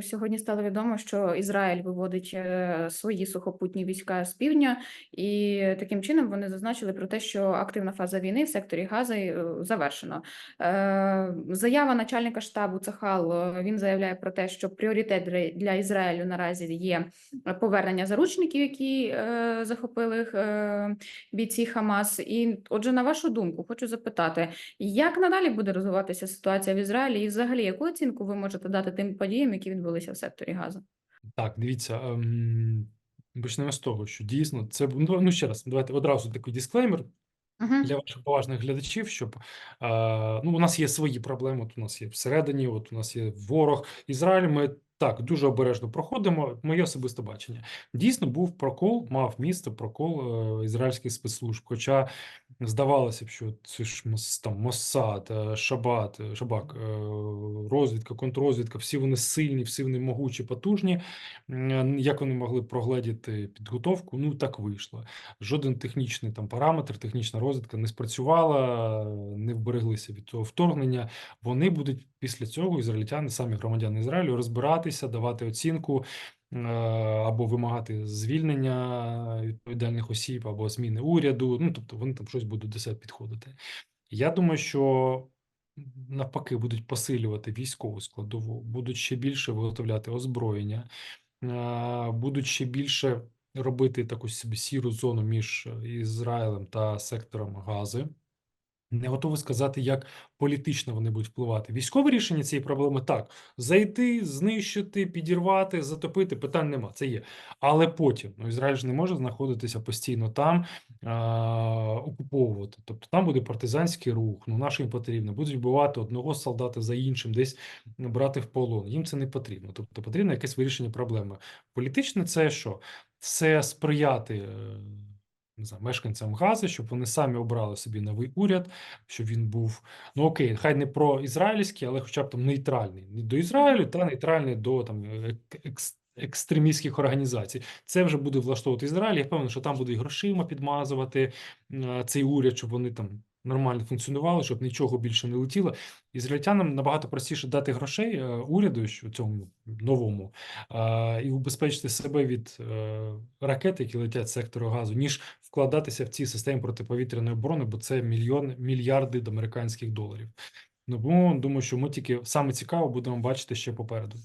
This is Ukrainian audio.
Сьогодні стало відомо, що Ізраїль виводить е, свої сухопутні війська з півдня, і таким чином вони зазначили про те, що активна фаза війни в секторі Гази е, завершена. Е, Заява начальника штабу Цахал він заявляє про те, що пріоритет для- Ізраїлю наразі є повернення заручників, які захопили бійці Хамас. І, отже, на вашу думку, хочу запитати, як надалі буде розвиватися ситуація в Ізраїлі, і взагалі яку оцінку ви можете дати тим подіям, які відбулися в секторі Газу? Так, дивіться, ем, почнемо з того, що дійсно це ну, ну ще раз, давайте одразу такий дисклеймер для ваших поважних глядачів, щоб е, ну, у нас є свої проблеми. От у нас є всередині, от у нас є ворог. Ізраїль. Ми так дуже обережно проходимо. Моє особисте бачення. Дійсно, був прокол, мав місце прокол е, ізраїльських спецслужб. Хоча здавалося б, що це ж там Моссад, е, Шабат, е, Шабак, е, розвідка, контррозвідка, всі вони сильні, всі вони могучі, потужні. Як вони могли прогледіти підготовку? Ну так вийшло. Жоден технічний там параметр, технічна розвідка не спрацювала, не вбереглися від цього вторгнення. Вони будуть після цього, ізраїльтяни, самі громадяни Ізраїлю, розбиратися, давати оцінку або вимагати звільнення відповідальних осіб, або зміни уряду. Ну тобто вони там щось будуть до себе підходити. Я думаю, що навпаки будуть посилювати військову складову, будуть ще більше виготовляти озброєння, е, будуть ще більше робити таку сіру зону між Ізраїлем та сектором Гази. Не готовий сказати, як політично вони будуть впливати. Військове рішення цієї проблеми так: зайти, знищити, підірвати, затопити питань нема. Це є. Але потім ну, Ізраїль ж не може знаходитися постійно там, а, окуповувати. Тобто там буде партизанський рух. Ну наш їм потрібно. Будуть вбивати одного солдата за іншим, десь брати в полон. Їм це не потрібно. Тобто потрібно якесь вирішення проблеми. Політичне це що? Це сприяти. Е, Не знаю, мешканцям Гази, щоб вони самі обрали собі новий уряд, щоб він був ну окей, хай не про ізраїльський, але хоча б там нейтральний Не до Ізраїлю та нейтральний до там екс- екстремістських організацій. Це вже буде влаштовувати Ізраїль. Я певен, що там буде і грошима підмазувати е, цей уряд, щоб вони там нормально функціонували, щоб нічого більше не летіло. Ізраїльтянам набагато простіше дати грошей е, уряду, що цьому новому, і убезпечити себе від е, ракет, які летять з сектору газу, ніж вкладатися в ці системи протиповітряної оборони, бо це мільйон мільярди американських доларів. Ну, думаю, що ми тільки саме цікаво будемо бачити ще попереду.